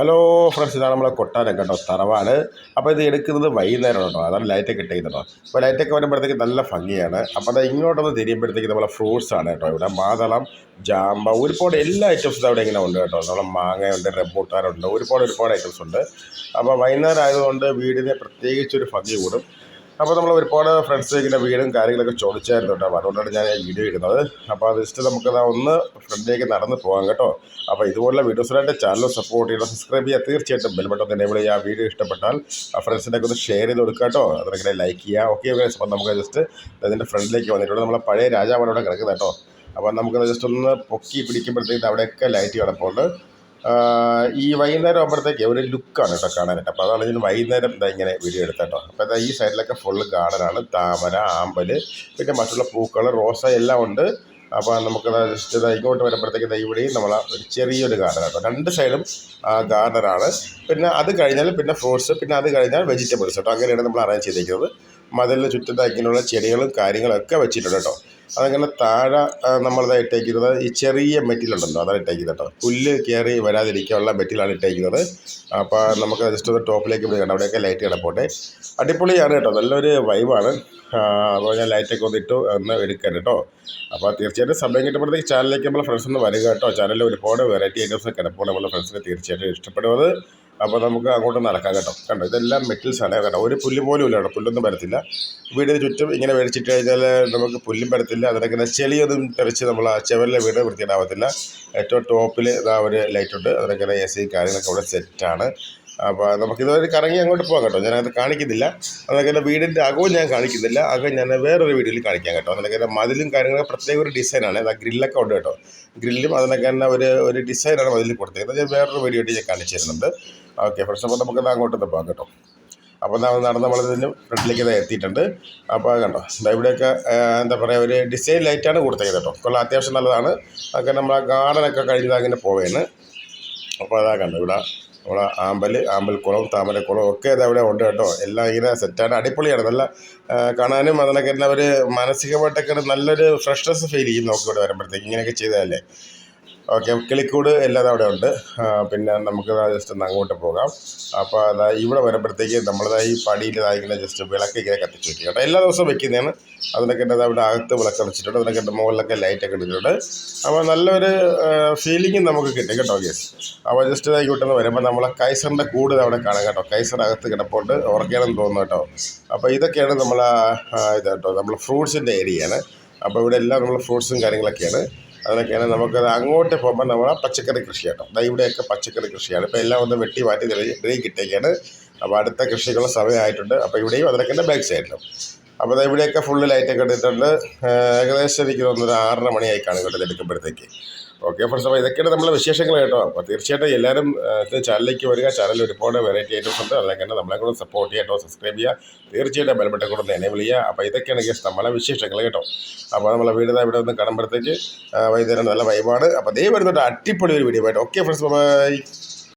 Hello friends ഇതാണ് നമ്മളെ കൊട്ടാരം കേട്ടോ തറവാട്. അപ്പോൾ ഇത് എടുക്കുന്നത് വൈകുന്നേരം കേട്ടോ അതാണ് ലൈറ്റൊക്കെ ഇട്ടേക്കുന്നത് കേട്ടോ. അപ്പോൾ ലൈറ്റൊക്കെ വരുമ്പോഴത്തേക്ക് നല്ല ഭംഗിയാണ്. അപ്പോൾ അത് ഇങ്ങോട്ടൊന്ന് തിരിയുമ്പോഴത്തേക്ക് നമ്മളെ ഫ്രൂട്ട്സ് ആണ് കേട്ടോ ഇവിടെ. മാതളം ജാമ്പ ഒരുപാട് എല്ലാ ഐറ്റംസും അവിടെ ഇങ്ങനെ ഉണ്ട് കേട്ടോ. നമ്മളെ മാങ്ങയുണ്ട് റെബൂട്ടാനുണ്ട് ഒരുപാട് ഒരുപാട് ഐറ്റംസ് ഉണ്ട്. അപ്പോൾ വൈകുന്നേരം ആയതുകൊണ്ട് വീടിന് പ്രത്യേകിച്ചൊരു ഭംഗി കൂടും. അപ്പോൾ നമ്മൾ ഒരുപാട് ഫ്രണ്ട്സ് ഇങ്ങനെ വീടും കാര്യങ്ങളൊക്കെ ചോദിച്ചായിരുന്നു കേട്ടോ അതുകൊണ്ടാണ് ഞാൻ വീഡിയോ ഇടുന്നത്. അപ്പോൾ അത് ജസ്റ്റ് നമുക്ക് ഒന്ന് ഫ്രണ്ടിലേക്ക് നടന്ന് പോകാം കേട്ടോ. അപ്പോൾ ഇതുപോലുള്ള വീഡിയോസിനായിട്ട് ചാനൽ സപ്പോർട്ട് ചെയ്യണം സബ്സ്ക്രൈബ് ചെയ്യുക തീർച്ചയായിട്ടും ബെൽബട്ടൺ എനേബിൾ ചെയ്യുക. ആ വീഡിയോ ഇഷ്ടപ്പെട്ടാൽ ആ ഫ്രണ്ട്സിന്റെ ഒന്ന് ഷെയർ ചെയ്ത് കൊടുക്കുക കേട്ടോ. അതിനൊക്കെ ലൈക്ക് ചെയ്യുക. ഓക്കെ അപ്പോൾ നമുക്ക് ജസ്റ്റ് അതിന്റെ ഫ്രണ്ടിലേക്ക് വന്നിട്ടുണ്ട്. നമ്മളെ പഴയ രാജാവാണ് ഇവിടെ കിടക്കുന്നത് കേട്ടോ. അപ്പോൾ നമുക്ക് ജസ്റ്റ് ഒന്ന് പൊക്കി പിടിക്കുമ്പോഴത്തേക്ക് അവിടെയൊക്കെ ലൈറ്റ് കിടപ്പുണ്ട് ഈ വൈകുന്നേരം ആകുമ്പോഴത്തേക്ക് ഒരു ലുക്കാണ് കേട്ടോ കാണാനായിട്ട്. അപ്പോൾ അതാണ് ഇതിന് വൈകുന്നേരം ഇതാ ഇങ്ങനെ വീഡിയോ എടുത്തത് കേട്ടോ അപ്പോൾ ഇതാ ഈ സൈഡിലൊക്കെ ഫുള്ള് ഗാർഡനാണ് താമര ആമ്പൽ പിന്നെ മറ്റുള്ള പൂക്കൾ റോസ എല്ലാം ഉണ്ട്. അപ്പോൾ നമുക്ക് ജസ്റ്റ് ഇങ്ങോട്ട് വരുമ്പോഴത്തേക്ക് ഇവിടെയും നമ്മൾ ഒരു ചെറിയൊരു ഗാർഡൻ കേട്ടോ രണ്ട് സൈഡും ഗാർഡനാണ് പിന്നെ അത് കഴിഞ്ഞാൽ പിന്നെ ഫ്രൂട്ട്സ് പിന്നെ അത് കഴിഞ്ഞാൽ വെജിറ്റബിൾസ് കേട്ടോ അങ്ങനെയാണ് നമ്മൾ അറേഞ്ച് ചെയ്തേക്കുന്നത്. മതിലിന് ചുറ്റും ഇങ്ങനെയുള്ള ചെടികളും കാര്യങ്ങളൊക്കെ വെച്ചിട്ടുണ്ട് കേട്ടോ. അതങ്ങനെ താഴെ നമ്മളിത് ഇട്ടേക്കുന്നത്. ഈ ചെറിയ മെറ്റിലുണ്ടല്ലോ അതാണ് ഇട്ടേക്കുന്നത് കേട്ടോ. പുല്ല് കയറി വരാതിരിക്കാനുള്ള മെറ്റിലാണ് ഇട്ടേക്കുന്നത്. അപ്പോൾ നമുക്ക് ജസ്റ്റ് ഒന്ന് ടോപ്പിലേക്ക് പോയി അവിടെയൊക്കെ ലൈറ്റ് കിടപ്പോട്ടെ അടിപൊളിയാണ് കേട്ടോ നല്ലൊരു വൈബാണ് അപ്പോൾ ഞാൻ ലൈറ്റൊക്കെ ഒന്ന് ഇട്ടു ഒന്ന് എടുക്കാൻ കേട്ടോ. അപ്പോൾ തീർച്ചയായിട്ടും സമയം കിട്ടുമ്പോഴത്തേക്ക് ചാനലിലേക്ക് നമ്മളെ ഫ്രണ്ട്സ് ഒന്ന് വരിക കേട്ടോ. ചാനലിൽ ഒരുപാട് വെറൈറ്റി ഐറ്റംസ് കിടപ്പോൾ നമ്മളെ ഫ്രണ്ട്സിന് തീർച്ചയായിട്ടും ഇഷ്ടപ്പെടുന്നത്. അപ്പോൾ നമുക്ക് അങ്ങോട്ട് നടക്കാം കേട്ടോ. കണ്ടോ? ഇതെല്ലാം മെറ്റൽസ് ആണ്. കേട്ടോ ഒരു പുല്ല് പോലും ഇല്ല കേട്ടോ. പുല്ലൊന്നും വരത്തില്ല. വീടിന് ചുറ്റും ഇങ്ങനെ മേടിച്ചിട്ട് കഴിഞ്ഞാൽ നമുക്ക് പുല്ലും വരത്തില്ല. അതിനൊക്കെ ചെളിയൊന്നും തെറിച്ച് നമ്മൾ ആ ചെവലിലെ വീട് വൃത്തിയിടാവത്തില്ല ഏറ്റവും ടോപ്പിൽ ഇതാ ഒരു ലൈറ്റുണ്ട് അതിനൊക്കെ എ സി കാര്യങ്ങളൊക്കെ ഇവിടെ സെറ്റാണ് അപ്പോൾ നമുക്ക് ഇതുവരെ കറങ്ങി അങ്ങോട്ട് പോകാം കേട്ടോ. ഞാനത് കാണിക്കുന്നില്ല. അതൊക്കെ വീടിന്റെ അകവും ഞാൻ കാണിക്കുന്നില്ല. അകം ഞാൻ വേറൊരു വീഡിയോയിൽ കാണിക്കാം കേട്ടോ. അതിനൊക്കെ മതിലും കാര്യങ്ങളൊക്കെ പ്രത്യേക ഒരു ഡിസൈനാണ് ആ ഗ്രില്ലൊക്കെ ഉണ്ട് കേട്ടോ. ഗ്രില്ലും അതിനൊക്കെ തന്നെ ഒരു ഒരു ഡിസൈനാണ് മതിലിൽ കൊടുത്തേക്കുന്നത് ഞാൻ വേറൊരു വീഡിയോ ഞാൻ കാണിച്ചു തരുന്നുണ്ട്. ഓക്കെ ഫ്രഷ് അപ്പോൾ നമുക്ക് അങ്ങോട്ട് പോകാം കേട്ടോ. അപ്പോൾ നടന്ന വളരെ ഫ്രണ്ടിലേക്ക് ഇത് എത്തിയിട്ടുണ്ട്. അപ്പോൾ കണ്ടോ? ഇവിടെയൊക്കെ എന്താ പറയുക ഒരു ഡിസൈൻ ലൈറ്റാണ് കൊടുത്തേക്കുന്നത് കേട്ടോ. കൊള്ളാം അത്യാവശ്യം നല്ലതാണ്. അതൊക്കെ നമ്മൾ ആ ഗാർഡനൊക്കെ കഴിഞ്ഞത് അങ്ങനെ പോവേണ് അപ്പോൾ അതാ കണ്ടോ ഇവിടെ. നമ്മളെ ആമ്പൽ ആമ്പൽക്കുളം താമരക്കുളം ഒക്കെ അതവിടെ ഉണ്ട് കേട്ടോ. എല്ലാം ഇങ്ങനെ സെറ്റാണ് അടിപൊളിയാണ്. നല്ല കാണാനും അതിനൊക്കെ ഒരു മാനസികമായിട്ടൊക്കെ നല്ലൊരു ഫ്രഷ്നെസ് ഫീൽ ചെയ്യും നമുക്ക് ഇവിടെ വരുമ്പോഴത്തേക്ക്. ഇങ്ങനെയൊക്കെ ചെയ്താലേ. ഓക്കെ കിളിക്കൂട് എല്ലാം അവിടെ ഉണ്ട്. പിന്നെ നമുക്ക് ജസ്റ്റ് ഒന്ന് അങ്ങോട്ട് പോകാം. അപ്പോൾ അതാ ഇവിടെ വരുമ്പോഴത്തേക്ക് നമ്മളതായ ഈ ഇങ്ങനെ ജസ്റ്റ് വിളക്ക് ഇങ്ങനെ കത്തിച്ച് വെക്കുക കേട്ടോ. എല്ലാ ദിവസവും വെക്കുന്നതാണ്. അതിനൊക്കെ എന്റെ അവിടെ അകത്ത് വിളക്ക് വെച്ചിട്ടുണ്ട് അതിനൊക്കെ മുകളിലൊക്കെ ലൈറ്റൊക്കെ ഇട്ടിട്ടുണ്ട്. അപ്പോൾ നല്ലൊരു ഫീലിംഗ് നമുക്ക് കിട്ടും കേട്ടോ യെസ് അപ്പോൾ ജസ്റ്റ് ഇതായി കൂട്ടുന്ന വരുമ്പോൾ നമ്മളെ കൈസറിന്റെ കൂട് അവിടെ കാണാം കേട്ടോ. കൈസർ അകത്ത് കിടപ്പുണ്ട്. ഉറക്കുകയാണെന്ന് തോന്നുന്നു കേട്ടോ. അപ്പോൾ ഇതൊക്കെയാണ് നമ്മളെ ഇത് കേട്ടോ. നമ്മൾ ഫ്രൂട്ട്സിന്റെ ഏരിയയാണ് അപ്പോൾ ഇവിടെ എല്ലാം നമ്മൾ ഫ്രൂട്ട്സും കാര്യങ്ങളൊക്കെയാണ്. അതൊക്കെയാണ് നമുക്ക് അങ്ങോട്ട് പോകുമ്പോൾ നമ്മളെ പച്ചക്കറി കൃഷിയാണ് ഇവിടെയൊക്കെ പച്ചക്കറി കൃഷിയാണ്. ഇപ്പോൾ എല്ലാം ഒന്ന് വെട്ടി മാറ്റി ഇതിലേക്ക് കിട്ടേക്കാണ് അപ്പോൾ അടുത്ത കൃഷിക്കുള്ള സമയമായിട്ടുണ്ട്. അപ്പോൾ ഇവിടെയും അതിനൊക്കെ ബാക്ക് സൈഡിലും അപ്പോൾ ഇവിടെയൊക്കെ ഫുള്ള് ലൈറ്റൊക്കെ ഇട്ടിട്ടുണ്ട്. ഏകദേശം എനിക്ക് തോന്നുന്നു ഒരു ആറര മണിയായി കാണും കേട്ടോ എടുക്കുമ്പോഴത്തേക്ക് ഓക്കെ ഫ്രണ്ട്സ് അപ്പോൾ ഇതൊക്കെയാണ് നമ്മളെ വിശേഷങ്ങൾ കേട്ടോ. അപ്പോൾ തീർച്ചയായിട്ടും എല്ലാവരും ചാനലിലേക്ക് വരിക. ചാനലിൽ ഒരുപാട് വെറൈറ്റി ഐറ്റംസ് ഉണ്ട്. അതൊക്കെ തന്നെ നമ്മളെ കൂടെ സപ്പോർട്ട് ചെയ്യാം കേട്ടോ. സബ്സ്ക്രൈബ് ചെയ്യുക. തീർച്ചയായിട്ടും ബെൽബട്ടൻ കൂടെ ഒന്ന് എനേബിൾ ചെയ്യുക. അപ്പോൾ ഇതൊക്കെയാണ് ഗസ്റ്റ് നമ്മളെ വിശേഷങ്ങൾ കേട്ടോ. അപ്പോൾ നമ്മളെ വീട് ഇവിടെ ഒന്ന് കാണുമ്പോഴത്തേക്ക് വൈകുന്നേരം നല്ല വൈബാണ് അപ്പോൾ ദൈവം വരുന്നുണ്ട് അടിപൊളി ഒരു വീഡിയോ ആയിട്ട്. Okay friends bye